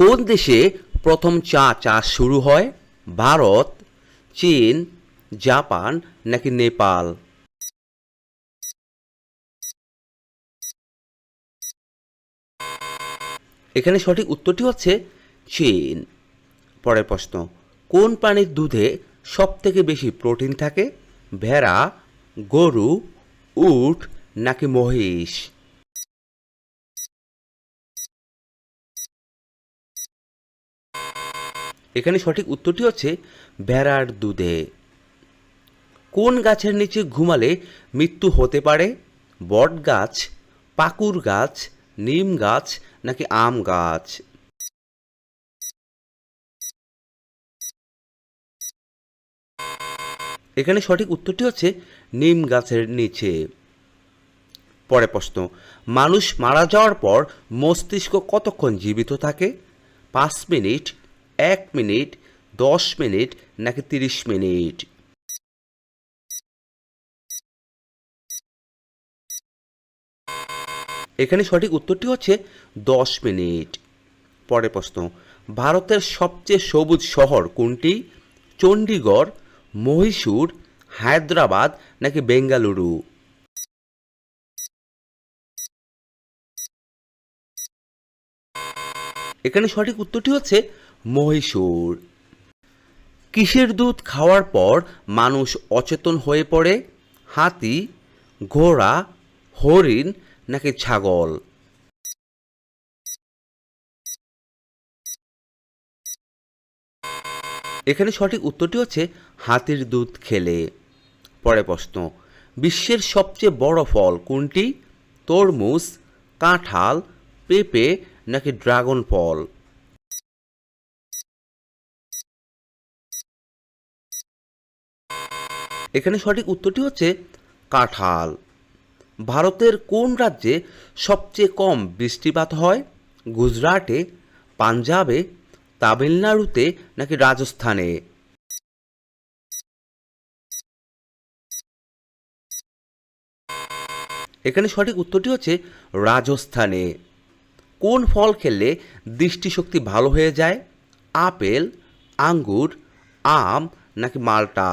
কোন দেশে প্রথম চা চাষ শুরু হয়? ভারত, চীন, জাপান নাকি নেপাল? এখানে সঠিক উত্তরটি হচ্ছে চীন। পরের প্রশ্ন, কোন প্রাণীর দুধে সব থেকে বেশি প্রোটিন থাকে? ভেড়া, গরু, উট নাকি মহিষ? এখানে সঠিক উত্তরটি হচ্ছে ভেড়ার দুধে। কোন গাছের নিচে ঘুমালে মৃত্যু হতে পারে? বট গাছ, পাকুর গাছ, নিম গাছ নাকি আম গাছ? এখানে সঠিক উত্তরটি হচ্ছে নিম গাছের নিচে। পরে প্রশ্ন, মানুষ মারা যাওয়ার পর মস্তিষ্ক কতক্ষণ জীবিত থাকে? পাঁচ মিনিট এক মিনিট, দশ মিনিট নাকি তিরিশ মিনিট? এখানে সঠিক উত্তরটি হচ্ছে দশ মিনিট। পরের প্রশ্ন, ভারতের সবচেয়ে সবুজ শহর কোনটি? চণ্ডীগড়, মহীশূর, হায়দ্রাবাদ নাকি বেঙ্গালুরু? এখানে সঠিক উত্তরটি হচ্ছে মহীশূর। কিসের দুধ খাওয়ার পর মানুষ অচেতন হয়ে পড়ে? হাতি, ঘোড়া, হরিণ নাকি ছাগল? এখানে সঠিক উত্তরটি হচ্ছে হাতির দুধ খেলে। পরে প্রশ্ন, বিশ্বের সবচেয়ে বড় ফল কোনটি? তরমুজ, কাঁঠাল, পেঁপে নাকি ড্রাগন ফল? এখানে সঠিক উত্তরটি হচ্ছে কাঁঠাল। ভারতের কোন রাজ্যে সবচেয়ে কম বৃষ্টিপাত হয়? গুজরাটে, পাঞ্জাবে, তামিলনাড়ুতে নাকি রাজস্থানে? এখানে সঠিক উত্তরটি হচ্ছে রাজস্থানে। কোন ফল খেলে দৃষ্টিশক্তি ভালো হয়ে যায়? আপেল, আঙ্গুর, আম নাকি মালটা?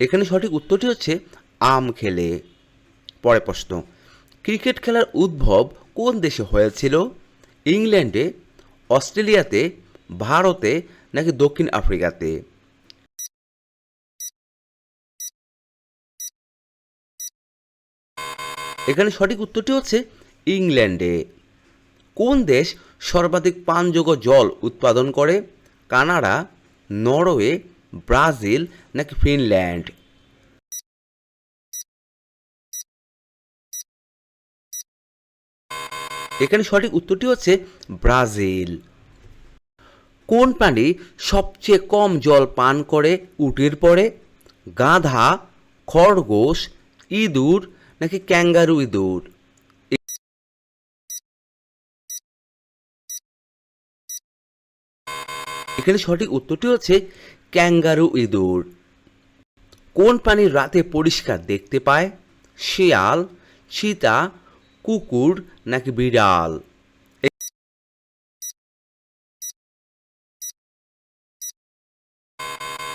এখানে সঠিক উত্তরটি হচ্ছে আম খেলে। পরে প্রশ্ন, ক্রিকেট খেলার উদ্ভব কোন দেশে হয়েছিল? ইংল্যান্ডে, অস্ট্রেলিয়াতে, ভারতে নাকি দক্ষিণ আফ্রিকাতে? এখানে সঠিক উত্তরটি হচ্ছে ইংল্যান্ডে। কোন দেশ সর্বাধিক পানযোগ্য জল উৎপাদন করে? কানাডা, নরওয়ে ব্রাজিল নাকি ফিনল্যান্ড? এখানে সঠিক উত্তরটি হচ্ছে ব্রাজিল। কোন প্রাণী সবচেয়ে কম জল পান করে, উটির পরে? গাধা, খরগোশ, ইঁদুর নাকি ক্যাঙ্গারু ইঁদুর? এখানে সঠিক উত্তরটি হচ্ছে ক্যাঙ্গারু ইঁদুর। কোন প্রাণী রাতে পরিষ্কার দেখতে পায়? শিয়াল, চিতা, কুকুর নাকি বিড়াল?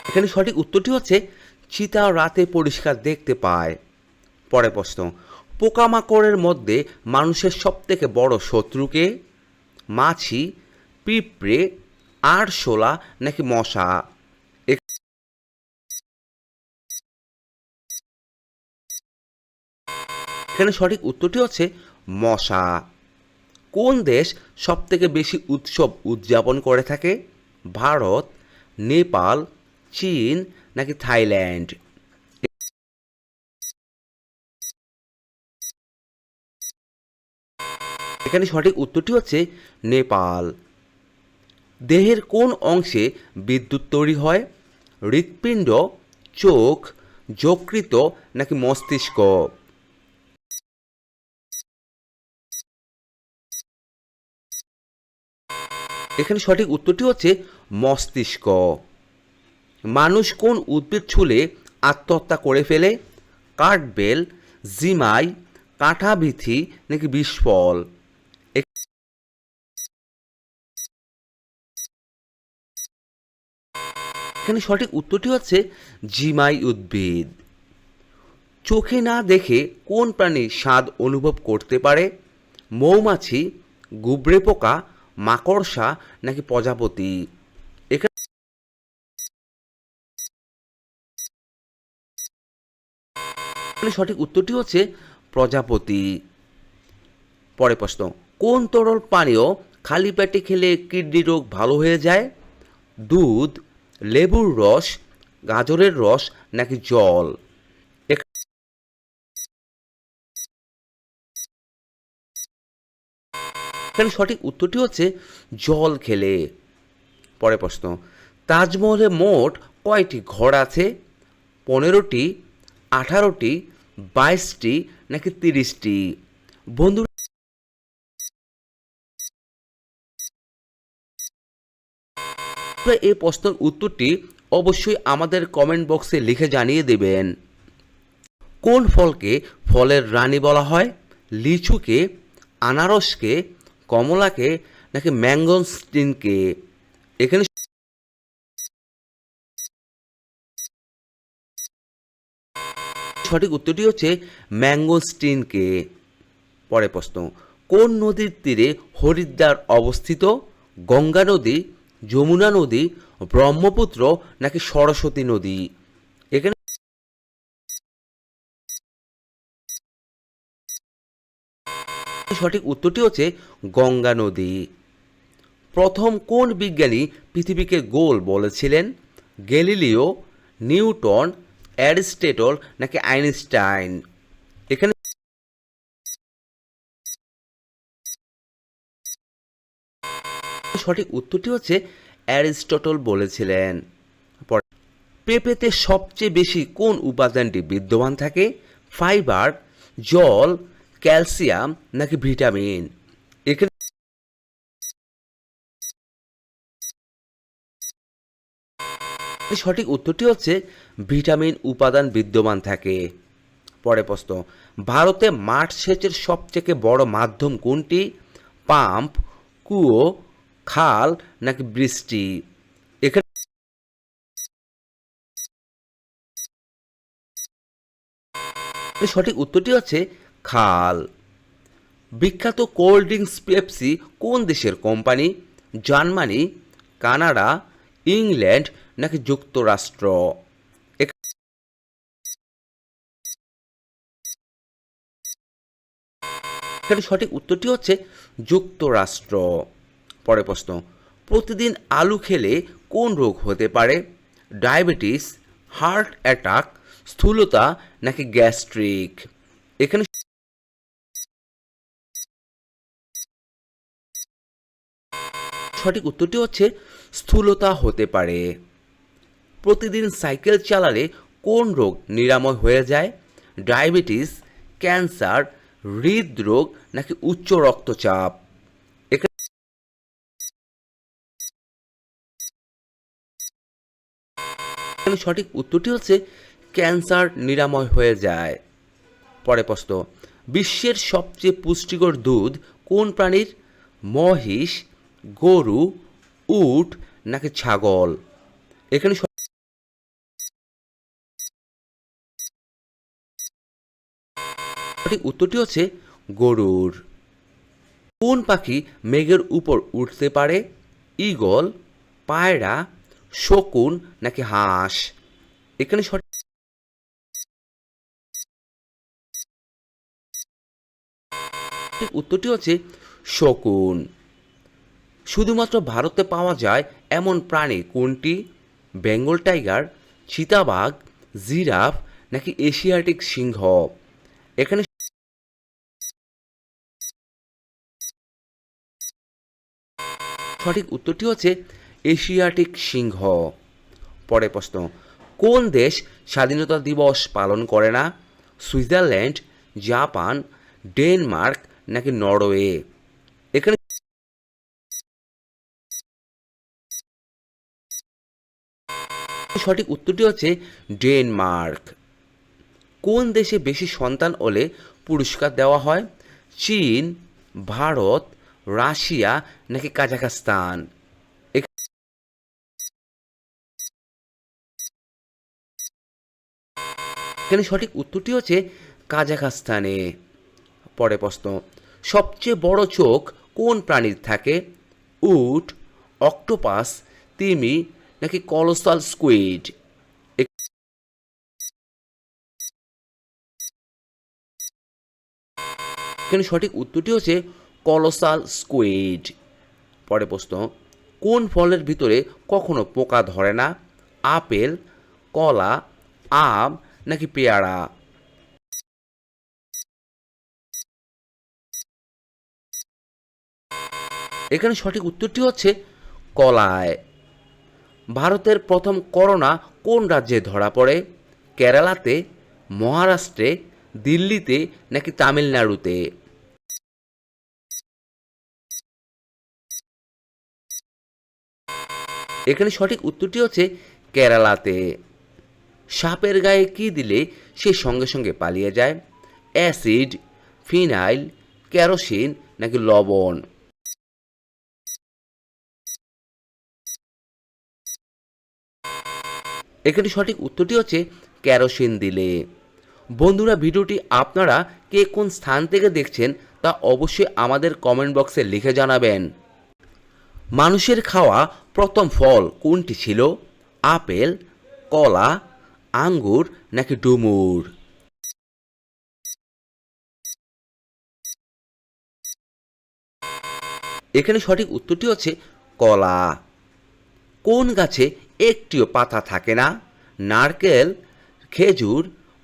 এখানে সঠিক উত্তরটি হচ্ছে, চিতা রাতে পরিষ্কার দেখতে পায়। পরে প্রশ্ন, পোকামাকড়ের মধ্যে মানুষের সবথেকে বড় শত্রুকে মাছি, পিঁপড়ে, আরশোলা নাকি মশা? এখানে সঠিক উত্তরটি হচ্ছে মশা। কোন দেশ সবথেকে বেশি উৎসব উদযাপন করে থাকে? ভারত, নেপাল, চীন নাকি থাইল্যান্ড? এখানে সঠিক উত্তরটি হচ্ছে নেপাল। দেহের কোন অংশে বিদ্যুৎ তৈরি হয়? হৃৎপিণ্ড, চোখ যকৃত নাকি মস্তিষ্ক? এখানে সঠিক উত্তরটি হচ্ছে মস্তিষ্ক। মানুষ কোন উদ্ভিদ ছুলে আত্মহত্যা করে ফেলে? কাঠবেল, জিমাই, কাঁঠাবিথি নাকি বিষফল? এখানে সঠিক উত্তরটি হচ্ছে জিমাই উদ্ভিদ। চোখে না দেখে কোন প্রাণী স্বাদ অনুভব করতে পারে? মৌমাছি গুবরে পোকা মাকড়সা নাকি প্রজাপতি? এখানে সঠিক উত্তরটি হচ্ছে প্রজাপতি। পরে প্রশ্ন, কোন তরল পানীয় খালি পেটে খেলে কিডনি রোগ ভালো হয়ে যায়? দুধ, লেবুর রস, গাজরের রস নাকি জল? এখানে সঠিক উত্তরটি হচ্ছে জল খেলে? পরে প্রশ্ন, তাজমহলে মোট কয়টি ঘর আছে? পনেরোটি, আঠারোটি, বাইশটি, নাকি তিরিশটি? বন্ধু এই প্রশ্নের উত্তরটি অবশ্যই আমাদের কমেন্ট বক্সে লিখে জানিয়ে দেবেন। কোন ফলকে ফলের রানী বলা হয়? লিচুকে, আনারসকে কমলাকে নাকি ম্যাঙ্গোস্টিনকে এখানে সঠিক উত্তরটি হচ্ছে ম্যাঙ্গোস্টিনকে পরে প্রশ্ন, কোন নদীর তীরে হরিদ্বার অবস্থিত? গঙ্গা নদী, যমুনা নদী, ব্রহ্মপুত্র নাকি সরস্বতী নদী? সঠিক উত্তরটি হচ্ছে গঙ্গা নদী। প্রথম কোন বিজ্ঞানী পৃথিবীকে গোল বলেছিলেন? গ্যালিলিও, নিউটন, অ্যারিস্টেটল নাকি আইনস্টাইন? এখানে সঠিক উত্তরটি হচ্ছে অ্যারিস্টটল বলেছিলেন। পেঁপেতে সবচেয়ে বেশি কোন উপাদানটি বিদ্যমান থাকে? ফাইবার, জল ক্যালসিয়াম নাকি ভিটামিন? এখানে সঠিক উত্তরটি হচ্ছে ভিটামিন উপাদান বিদ্যমান থাকে। পরে প্রশ্ন, ভারতে মাঠ সেচের সবথেকে বড় মাধ্যম কোনটি? পাম্প, কুয়ো, খাল নাকি বৃষ্টি? এখানে সঠিক উত্তরটি হচ্ছে খাল। বিখ্যাত কোল্ড ড্রিঙ্কস পেপসি কোন দেশের কোম্পানি? জার্মানি, কানাডা, ইংল্যান্ড নাকি যুক্তরাষ্ট্র? এখানে সঠিক উত্তরটি হচ্ছে যুক্তরাষ্ট্র। পরে প্রশ্ন, প্রতিদিন আলু খেলে কোন রোগ হতে পারে? ডায়াবেটিস, হার্ট অ্যাটাক, স্থূলতা নাকি গ্যাস্ট্রিক? এখানে সঠিক উত্তরটি হচ্ছে স্থূলতা হতে পারে। প্রতিদিন সাইকেল চালালে কোন রোগ নিরাময় হয়ে যায়? ডায়াবেটিস, ক্যান্সার, হৃদরোগ নাকি উচ্চ রক্তচাপ? সঠিক উত্তরটি হচ্ছে ক্যান্সার নিরাময় হয়ে যায়। পরে প্রশ্ন, বিশ্বের সবচেয়ে পুষ্টিকর দুধ কোন প্রাণীর? মহিষ গরু, উট নাকি ছাগল? এখানে সঠিক উত্তরটি হচ্ছে গরুর। কোন পাখি মেঘের উপর উঠতে পারে? ঈগল, পায়রা, শকুন নাকি হাঁস? এখানে সঠিক উত্তরটি হচ্ছে শকুন। শুধুমাত্র ভারতে পাওয়া যায় এমন প্রাণী কোনটি? বেঙ্গল টাইগার, চিতাবাঘ, জিরাফ, নাকি এশিয়াটিক সিংহ? এখানে সঠিক উত্তরটি হচ্ছে এশিয়াটিক সিংহ। পরে প্রশ্ন, কোন দেশ স্বাধীনতা দিবস পালন করে না? সুইজারল্যান্ড, জাপান, ডেনমার্ক, নাকি নরওয়ে? সঠিক উত্তরটি হচ্ছে ডেনমার্ক। কোন দেশে বেশি সন্তান হলে পুরস্কার দেওয়া হয়? চীন, ভারত, রাশিয়া নাকি কাজাখস্তান? এখানে সঠিক উত্তরটি হচ্ছে কাজাখস্তানে। পরে প্রশ্ন, সবচেয়ে বড় চোখ কোন প্রাণীর থাকে? উট, অক্টোপাস, তিমি নাকি কলোসাল স্কুইড এখানে সঠিক উত্তরটি হচ্ছে কলোসাল স্কুইড পরে প্রশ্ন, কোন ফলের ভিতরে কখনো পোকা ধরে না? আপেল, কলা, আম নাকি পেয়ারা? এখানে সঠিক উত্তরটি হচ্ছে কলায়। ভারতের প্রথম করোনা কোন রাজ্যে ধরা পড়ে? কেরালাতে, মহারাষ্ট্রে, দিল্লিতে নাকি তামিলনাড়ুতে? এখানে সঠিক উত্তরটি হচ্ছে কেরালাতে। সাপের গায়ে কি দিলে সে সঙ্গে সঙ্গে পালিয়ে যায়? অ্যাসিড, ফিনাইল কেরোসিন নাকি লবণ? এখানে সঠিক উত্তরটি হচ্ছে কেরোসিন দিলে। বন্ধুরা, ভিডিওটি আপনারা কে কোন স্থান থেকে দেখছেন তা অবশ্যই আমাদের কমেন্ট বক্সে লিখে জানাবেন। মানুষের খাওয়া প্রথম ফল কোনটি ছিল? আপেল, কলা, আঙ্গুর নাকি ডুমুর? এখানে সঠিক উত্তরটি হচ্ছে কলা। কোন গাছে একটিও পাতা থাকে না, নারকেল, খেজুর,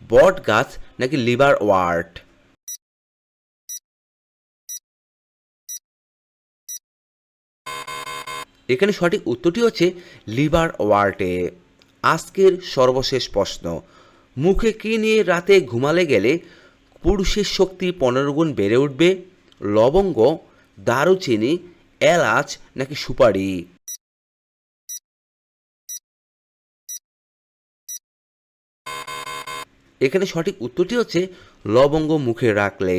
বট গাছ নাকি লিভার ওয়ার্ট। এখানে সঠিক উত্তরটি হচ্ছে লিভার ওয়ার্টে। আজকের সর্বশেষ প্রশ্ন, মুখে কি নিয়ে রাতে ঘুমালে গেলে পুরুষের শক্তি পনেরো গুণ বেড়ে উঠবে? লবঙ্গ, দারুচিনি, এলাচ নাকি সুপারি? এখানে সঠিক উত্তরটি হচ্ছে লবঙ্গ মুখে রাখলে।